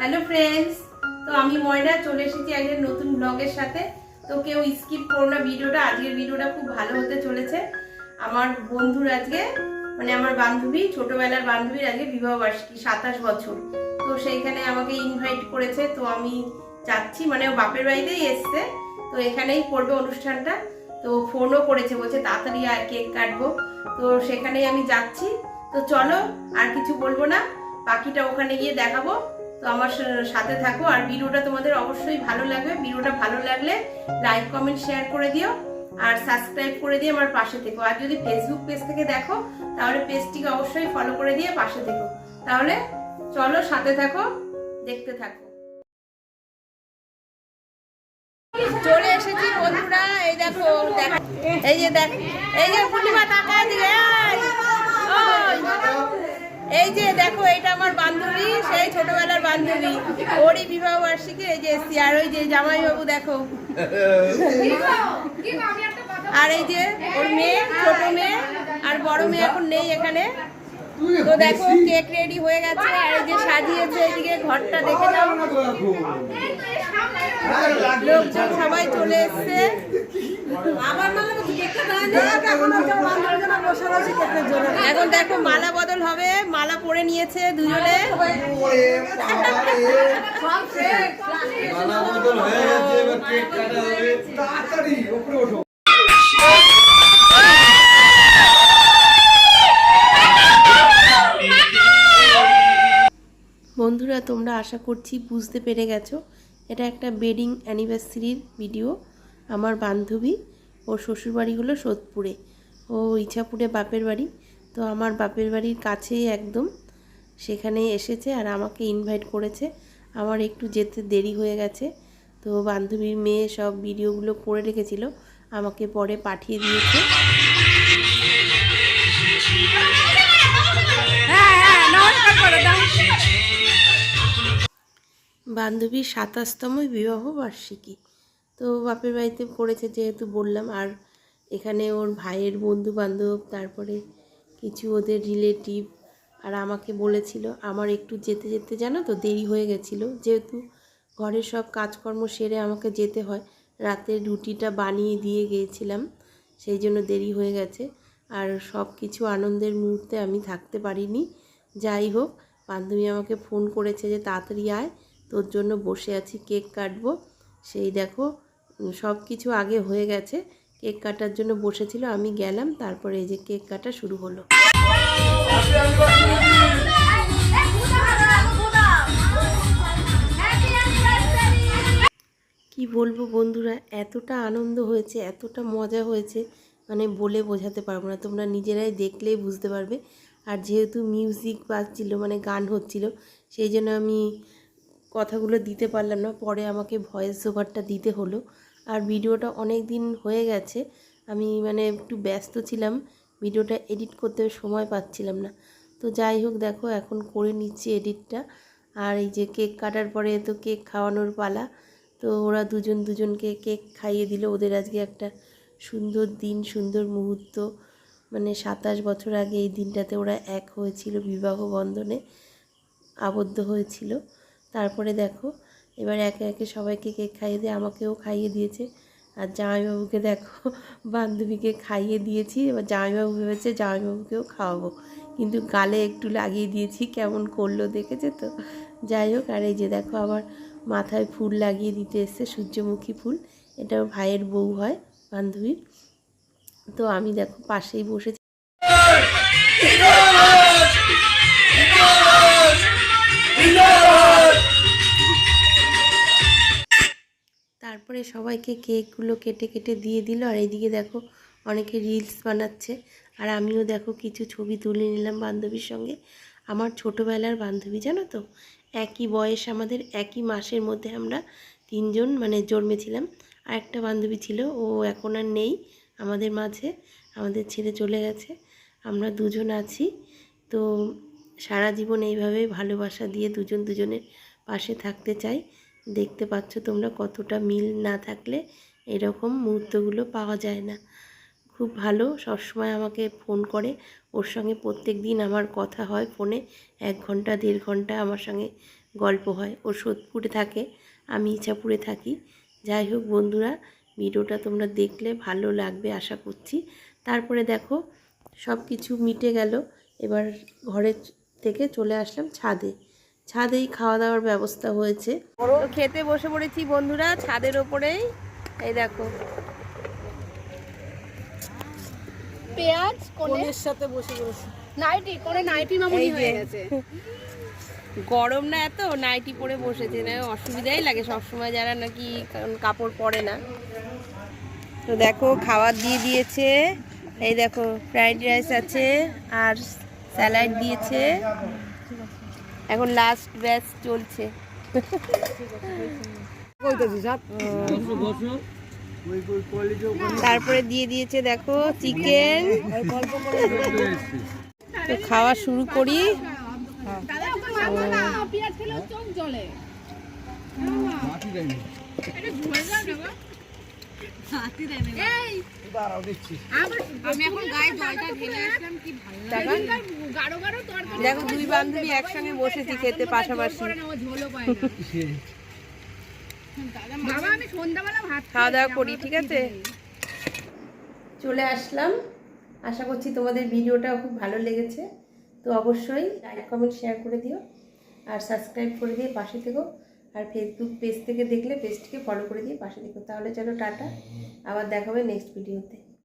Hello friends তো আমি ময়না, চলে এসেছি একজন নতুন ব্লগের সাথে। তো কেউ স্কিপ করো না, ভিডিওটা, আজকের ভিডিওটা খুব ভালো হতে চলেছে। আমার বন্ধুর আজকে মানে আমার বান্ধবী, ছোটবেলার বান্ধবীর আজকে বিবাহ বার্ষিকী সাতাশ বছর। তো সেইখানে আমাকে ইনভাইট করেছে, তো আমি যাচ্ছি মানে বাপের বাড়িতেই এসছে, তো এখানেই করবে অনুষ্ঠানটা। তো ফোনও করেছে, বলছে তাড়াতাড়ি আর কেক কাটবো। তো সেখানেই আমি যাচ্ছি। তো চলো, আর কিছু বলব না, বাকিটা ওখানে গিয়ে দেখাবো। তো আমার সাথে থাকো, আর ভিডিওটা তোমাদের অবশ্যই ভালো লাগবে। ভিডিওটা ভালো লাগলে লাইক কমেন্ট শেয়ার করে দিও। আর সাবস্ক্রাইব করে দিয়ে আমার পাশে থেকো। আর যদি ফেসবুক পেজ থেকে দেখো, তাহলে পেজটিকে অবশ্যই ফলো করে দিয়ে পাশে থেকো। তাহলে চলো সাথে থাকো, দেখতে থাকো। চলে এসেছি বন্ধুরা, এই দেখো এই যে দেখ, এই যে পূর্ণিমা টাকা দিয়ে, এই যে দেখো এটা আমার বান্ধবী, সেই ছোটবেলার বান্ধবী। ওরই বিবাহ বার্ষিকী এই যে এসছি। আর ওই যে জামাইবাবু, দেখো। আর এই যে ওর মেয়ে, ছোট মেয়ে আর বড় মেয়ে এখন নেই এখানে। তো দেখো, কেক রেডি হয়ে গেছে, আর এই যে সাজিয়েছে এদিকে ঘরটা দেখে নাও। লোকজন সবাই চলে এসছে। এখন দেখো মালা বদল হবে মালা পরে নিয়েছে দুজনে। মালা বদল হয়ে গেছে এবার কেক কাটা হবে। তাড়াতাড়ি উপরে ওঠো। বন্ধুরা তোমরা আশা করছি বুঝতে পেরে গেছো। এটা একটা বেডিং অ্যানিভার্সারির ভিডিও। আমার বান্ধবী ওর শ্বশুরবাড়ি হলো সোদপুরে। ও ইছাপুরে বাপের বাড়ি। তো আমার বাপের বাড়ির কাছেই একদম। সেখানে এসেছে আর আমাকে ইনভাইট করেছে। আমার একটু যেতে দেরি হয়ে গেছে। তো বান্ধবীর মেয়ে সব ভিডিওগুলো করে রেখেছিল। আমাকে পরে পাঠিয়ে দিয়েছে। বান্ধবীর সাতাশতম বিবাহ বার্ষিকী তো বাপের বাড়িতে পড়েছে যেহেতু বললাম। আর এখানে ওর ভাইয়ের বন্ধু বান্ধব তারপরে কিছু ওদের রিলেটিভ আর আমাকে বলেছিল, আমার একটু যেতে যেতে জানো তো দেরি হয়ে গেছিল, যেহেতু ঘরের সব কাজকর্ম সেরে আমাকে যেতে হয় রাতের রুটিটা বানিয়ে দিয়ে গিয়েছিলাম, সেই জন্য দেরি হয়ে গেছে। আর সব কিছু আনন্দের মুহূর্তে আমি থাকতে পারিনি। যাই হোক, বান্ধবী আমাকে ফোন করেছে যে, তাড়াতাড়ি আয়, তোর জন্য বসে আছি, কেক কাটবো। সেই দেখো, সব কিছু আগে হয়ে গেছে। কেক কাটার জন্য বসেছিল, আমি গেলাম, তারপরে এই যে কেক কাটা শুরু হলো। কি বলব বন্ধুরা, এতটা আনন্দ হয়েছে, এতটা মজা হয়েছে মানে বলে বোঝাতে পারব না, তোমরা নিজেরাই দেখলেই বুঝতে পারবে। আর যেহেতু মিউজিক বাজছিল মানে গান হচ্ছিল, সেই জন্য আমি কথাগুলো দিতে পারলাম না, পরে আমাকে ভয়েস ওভারটা দিতে হলো। আর ভিডিওটা অনেক দিন হয়ে গেছে। আমি মানে একটু ব্যস্ত ছিলাম, ভিডিওটা এডিট করতে সময় পাচ্ছিলাম না। তো যাই হোক, দেখো এখন করে নিচ্ছি এডিটটা। আর এই যে কেক কাটার পরে তো কেক খাওয়ানোর পালা। তো ওরা দুজন দুজনকে কেক খাইয়ে দিল। ওদের আজকে একটা সুন্দর দিন, সুন্দর মুহূর্ত। মানে সাতাশ বছর আগে এই দিনটাতে ওরা এক হয়েছিল বিবাহ বন্ধনে। আবদ্ধ হয়েছিল। তারপরে দেখো এবার একে একে সবাইকে কেক খাইয়ে দিয়ে আমাকেও খাইয়ে দিয়েছে। আর জামাইবাবুকে দেখো, বান্ধবীকে খাইয়ে দিয়েছি। এবার জামাইবাবু ভেবেছে, জামাইবাবুকেও খাওয়াবো। কিন্তু গালে একটু লাগিয়ে দিয়েছি, কেমন করল দেখেছে তো? যাই হোক, আর এই যে দেখো, আবার মাথায় ফুল লাগিয়ে দিতে এসছে, সূর্যমুখী ফুল। এটা ভাইয়ের বউ হয়, বান্ধবীর। তো আমি দেখো, পাশেই বসেছি। সবাইকে কেকগুলো কেটে কেটে দিয়ে দিল। আর এইদিকে দেখো অনেকে রিলস বানাচ্ছে। আর আমিও দেখো কিছু ছবি তুলে নিলাম বান্ধবীর সঙ্গে। আমার ছোটোবেলার বান্ধবী, জানো তো? একই বয়স আমাদের, একই মাসের মধ্যে আমরা তিনজন মানে জন্মেছিলাম। আর একটা বান্ধবী ছিল, ও এখন আর নেই আমাদের মাঝে। আমাদের ছেড়ে চলে গেছে। আমরা দুজন আছি। তো সারা জীবন এইভাবে ভালোবাসা দিয়ে দুজন দুজনের পাশে থাকতে চাই। দেখতে পাচ্ছ তোমরা কতটা মিল না থাকলে এরকম মুহূর্তগুলো পাওয়া যায় না। খুব ভালো, সবসময় আমাকে ফোন করে। ওর সঙ্গে প্রত্যেক দিন আমার কথা হয় ফোনে। এক ঘণ্টা, দেড় ঘণ্টা আমার সঙ্গে গল্প হয়। ও সোদপুরে থাকে, আমি ইছাপুরে থাকি। যাই হোক বন্ধুরা, ভিডিওটা তোমরা দেখলে ভালো লাগবে আশা করছি। তারপরে দেখো সব কিছু মিটে গেল। এবার ঘরে থেকে চলে আসলাম ছাদে। ছাদেই খাওয়া দাওয়ার ব্যবস্থা হয়েছে। খেতে বসে পড়েছি বন্ধুরা ছাদের ওপরেই। এই দেখো। পেঁয়াজ সাথে বসে নাইটি কোনে নাইটি মামুনি হয়ে গেছে। গরম না এত নাইটি পরে বসেছে। না অসুবিধাই লাগে। সবসময় যারা নাকি কাপড় পরে না। তো দেখো খাবার দিয়ে দিয়েছে। এই দেখো ফ্রাইড রাইস আছে আর স্যালাড দিয়েছে। এখন লাস্ট ব্যাচ চলছে। তারপরে দিয়ে দিয়েছে দেখো চিকেন তো খাওয়া শুরু করি। চোখ দেখো। দুই বান্ধবী একসঙ্গে বসেছি খেতে পাশাপাশি। খাওয়া দাওয়া করি ঠিক আছে? চলে আসলাম। আশা করছি তোমাদের ভিডিওটা খুব ভালো লেগেছে। তো অবশ্যই লাইক কমেন্ট শেয়ার করে দিও। আর সাবস্ক্রাইব করে দিয়ে পাশে থেকো। আর ফেসবুক পেজ থেকে দেখলে পেজটিকে ফলো করে দিয়ে পাশে থেকো তাহলে চলো টাটা আবার দেখা হবে নেক্সট ভিডিওতে